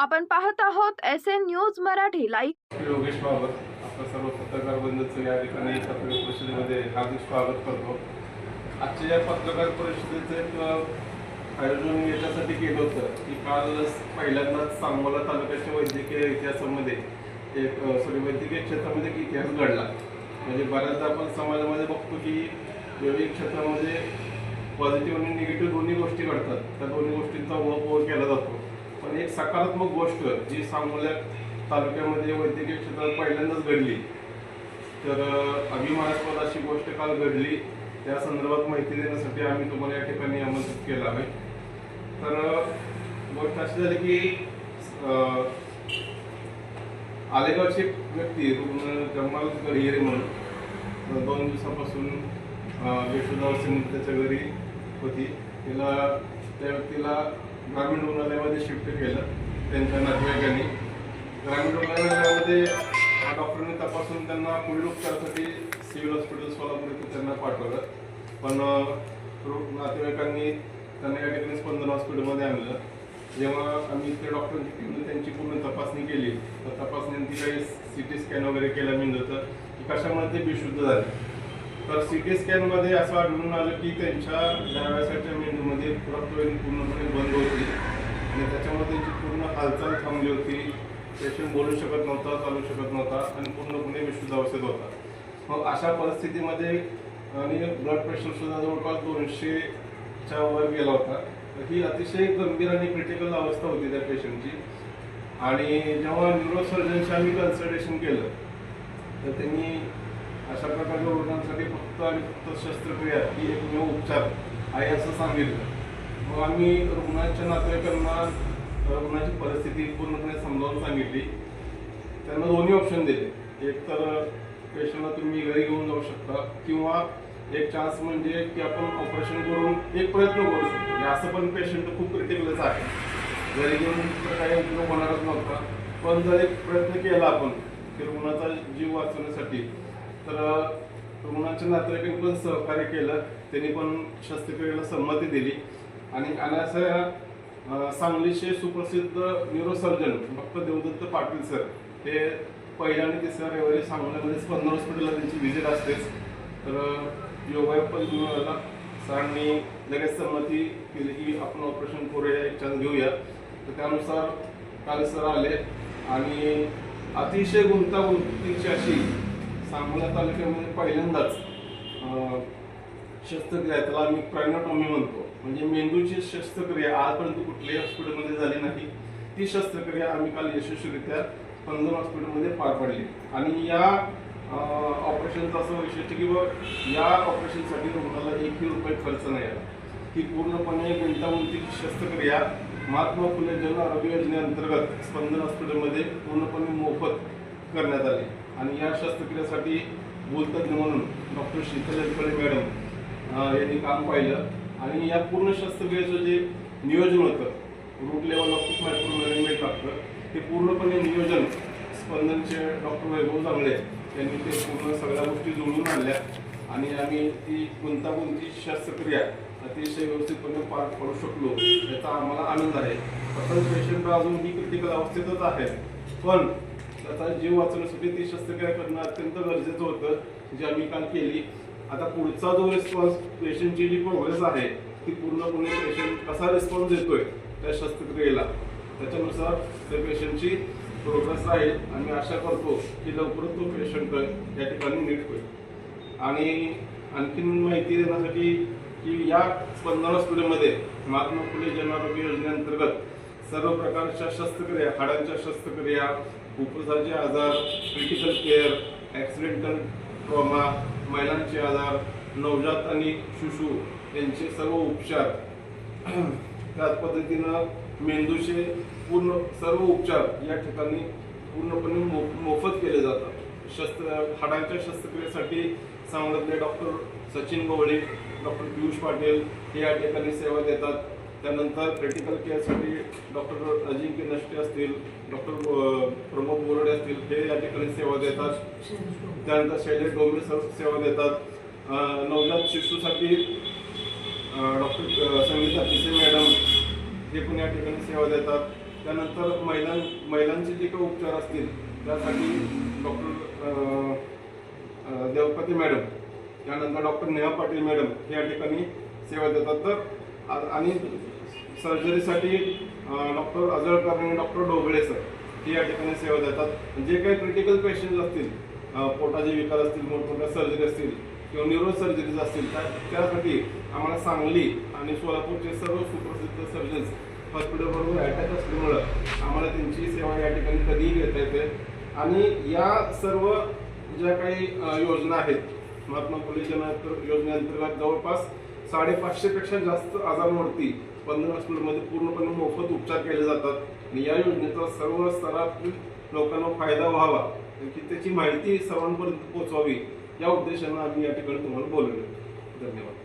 आपण पाहत आहोत S N news Marathi. Live Yogesh बाबत आपलं सर्व पत्रकार बंधूचं या ठिकाणी पत्रकार परिषदेमध्ये हार्दिक स्वागत करतो. आजच्या या पत्रकार परिषदेचं एक आयोजन याच्यासाठी केलं होतं की काल पहिल्यांदाच सांगोला तालुक्याच्या वैद्यकीय इतिहासामध्ये एक सॉरी वैद्यकीय क्षेत्रामध्ये एक इतिहास घडला. म्हणजे बऱ्याचदा आपण समाजामध्ये बघतो की वैद्यकीय क्षेत्रामध्ये पॉझिटिव्ह आणि निगेटिव्ह दोन्ही गोष्टी घडतात. त्या दोन्ही गोष्टींचा ओळख केला जातो. पण एक सकारात्मक गोष्ट जी सांगोल्या तालुक्यामध्ये वैद्यकीय क्षेत्रात पहिल्यांदाच घडली. तर अभिमानास्पद अशी गोष्ट काल घडली. त्या संदर्भात माहिती देण्यासाठी आम्ही तुम्हाला या ठिकाणी आमंत्रित केलं आहे. तर गोष्ट अशी झाली की आलेगावची व्यक्ती रुग्ण जमाल गडहिरे म्हणून दोन दिवसापासून यशोदा सिंग त्याच्या घरी होती. तिला त्या व्यक्तीला ग्रामीण रुग्णालयामध्ये शिफ्ट केलं त्यांच्या नातेवाईकांनी. ग्रामीण रुग्णालयामध्ये डॉक्टरांनी तपासून त्यांना पुढील उपचारासाठी सिव्हिल हॉस्पिटल सोलापूर इथे त्यांना पाठवलं. पण नातेवाईकांनी त्यांना या ठिकाणी स्पंदन हॉस्पिटलमध्ये आणलं. जेव्हा आम्ही इथे डॉक्टरांची टीमने त्यांची पूर्ण तपासणी केली तर तपासणीनंतर काही सी टी स्कॅन वगैरे केला मी तर की कशामुळे ते बेशुद्ध झाले. तर सी टी स्कॅनमध्ये असं आढळून आलं की त्यांच्या डाव्यासाच्या मेंदूमध्ये रक्तवाहिनी पूर्णपणे बंद होती आणि त्याच्यामुळे त्यांची पूर्ण हालचाल थांबली होती. पेशंट बोलू शकत नव्हता चालू शकत नव्हता आणि पूर्णपणे विशुद्ध अवस्थेत होता. मग अशा परिस्थितीमध्ये आणि ब्लड प्रेशर सुद्धा जवळपास दोनशेच्या वर गेला होता. तर ही अतिशय गंभीर आणि क्रिटिकल अवस्था होती त्या पेशंटची आणि जेव्हा न्यूरोसर्जनशी आम्ही कन्सल्टेशन केलं तर त्यांनी अशा प्रकारच्या रुग्णांसाठी फक्त आणि फक्त शस्त्रक्रिया ही एकमेव उपचार आहे असं सांगितलं. मग आम्ही रुग्णांच्या नातेवाईकांना रुग्णाची परिस्थिती पूर्णपणे समजावून सांगितली. त्यांना दोन्ही ऑप्शन दिले. एक तर पेशंटला तुम्ही घरी घेऊन जाऊ शकता किंवा एक चान्स म्हणजे की आपण ऑपरेशन करून एक प्रयत्न करू शकतो. म्हणजे असं पण पेशंट खूप क्रिटिकलच आहे. घरी घेऊन तर काही उपयोग होणारच नव्हता. पण जर एक प्रयत्न केला आपण की रुग्णाचा जीव वाचवण्यासाठी तर रुग्णाच्या नातेवाईकांनी पण सहकार्य केलं. त्यांनी पण शस्त्रक्रियेला संमती दिली. आणि अनासया सांगलीचे सुप्रसिद्ध neurosurgeon doctor Devdatta Patil sir हे पहिल्या आणि तिसऱ्या रविवारी सांगलीमध्ये स्पंदन हॉस्पिटलला त्यांची व्हिजिट असतेच. तर योगायोग पण सरांनी लगेच संमती केली की आपण ऑपरेशन करूया एक चान्स घेऊया. तर त्यानुसार काल सर आले आणि अतिशय गुंतागुंतीची अशी सांगोला तालुक्यामध्ये पहिल्यांदाच शस्त्रक्रिया त्याला आम्ही प्रायनोटॉमी म्हणतो. म्हणजे मेंदूची शस्त्रक्रिया आजपर्यंत कुठल्याही हॉस्पिटलमध्ये झाली नाही. ती शस्त्रक्रिया आम्ही काल यशस्वीरित्या पंधरा हॉस्पिटलमध्ये पार पडली. आणि या ऑपरेशनचं असं वैशिष्ट्य की बा या ऑपरेशनसाठी रुग्णाला एकही रुपये खर्च नाही आला. ही पूर्णपणे गुंतागुंतीची शस्त्रक्रिया महात्मा फुले जन आरोग्य योजनेअंतर्गत स्पंदन हॉस्पिटलमध्ये पूर्णपणे मोफत करण्यात आली. आणि या शस्त्रक्रियेसाठी भूलतज्ञ म्हणून डॉक्टर शीतल एलकडे मॅडम यांनी काम पाहिलं. आणि या पूर्ण शस्त्रक्रियेचं जे नियोजन होतं root level of micro management लागतं ते पूर्णपणे नियोजन स्पंदनचे डॉक्टर वैभव चांगले त्यांनी ते पूर्ण सगळ्या गोष्टी जुळवून आणल्या. आणि आम्ही ती गुंतागुंती शस्त्रक्रिया अतिशय व्यवस्थितपणे पार पडू शकलो याचा आम्हाला आनंद आहे. फक्त पेशंट अजून ही क्रिटिकल अवस्थेतच आहे पण त्याचा जीव वाचवण्यासाठी ती शस्त्रक्रिया करणं अत्यंत गरजेचं होतं जी आम्ही काल केली. आता पुढचा जो रिस्पॉन्स पेशंटची जी प्रोग्रेस आहे ती पूर्णपणे पेशंट कसा रिस्पॉन्स देतोय त्या शस्त्रक्रियेला. त्याच्यानुसार त्या पेशंटची प्रोग्रेस राहील आणि आशा करतो की लवकरच तो पेशंट या ठिकाणी नीट होईल. आणि आणखीन माहिती देण्यासाठी की या स्पंदन हॉस्पिटलमध्ये महात्मा फुले जन आरोग्य योजनेअंतर्गत सर्व प्रकारच्या शस्त्रक्रिया हाडांच्या शस्त्रक्रिया फुफ्फुसाचे आजार क्रिटिकल केअर ॲक्सिडेंटल ट्रॉमा महिलांचे आजार नवजात आणि शिशु यांचे सर्व उपचार. त्याच पद्धतीनं मेंदूचे पूर्ण सर्व उपचार या ठिकाणी पूर्णपणे मो मोफत केले जातात. शस्त्र हाडांच्या शस्त्रक्रियेसाठी सांगतले डॉक्टर सचिन गवळे डॉक्टर पियुष पाटील हे या ठिकाणी सेवा देतात. त्यानंतर क्रिटिकल केअरसाठी डॉक्टर अजिंक्य नष्टे असतील डॉक्टर प्रमोद बोरडे असतील ते या ठिकाणी सेवा देतात. त्यानंतर शैलेश डोंगरे सर सेवा देतात. नवजात शिशूसाठी डॉक्टर संगीता पिसे मॅडम हे पण या ठिकाणी सेवा देतात. त्यानंतर महिलां महिलांचे जे काही उपचार असतील त्यासाठी डॉक्टर देवपती मॅडम त्यानंतर डॉक्टर नेहा पाटील मॅडम हे या ठिकाणी सेवा देतात. तर आणि सर्जरीसाठी डॉक्टर अजळकर आणि डॉक्टर डोबळे सर ते या ठिकाणी सेवा देतात. जे काही क्रिटिकल पेशंट असतील पोटाचे विकार असतील मोठमोठ्या सर्जरी असतील किंवा न्यूरो सर्जरीज असतील त्या त्यासाठी आम्हाला सांगली आणि सोलापूरचे सर्व सुप्रसिद्ध सर्जन्स हॉस्पिटलबरोबर अटॅच असल्यामुळं आम्हाला त्यांची सेवा या ठिकाणी कधीही घेता येते आणि या सर्व ज्या काही योजना आहेत महात्मा फुले जन योजनेअंतर्गत जवळपास साडेपाचशेपेक्षा जास्त आजारांवरती पंधरा हॉस्पिटलमध्ये पूर्णपणे मोफत उपचार केले जातात. आणि या योजनेचा सर्व स्तरातील लोकांना फायदा व्हावा की त्याची माहिती सर्वांपर्यंत पोहोचवावी या उद्देशानं आम्ही या ठिकाणी तुम्हाला बोलवले धन्यवाद.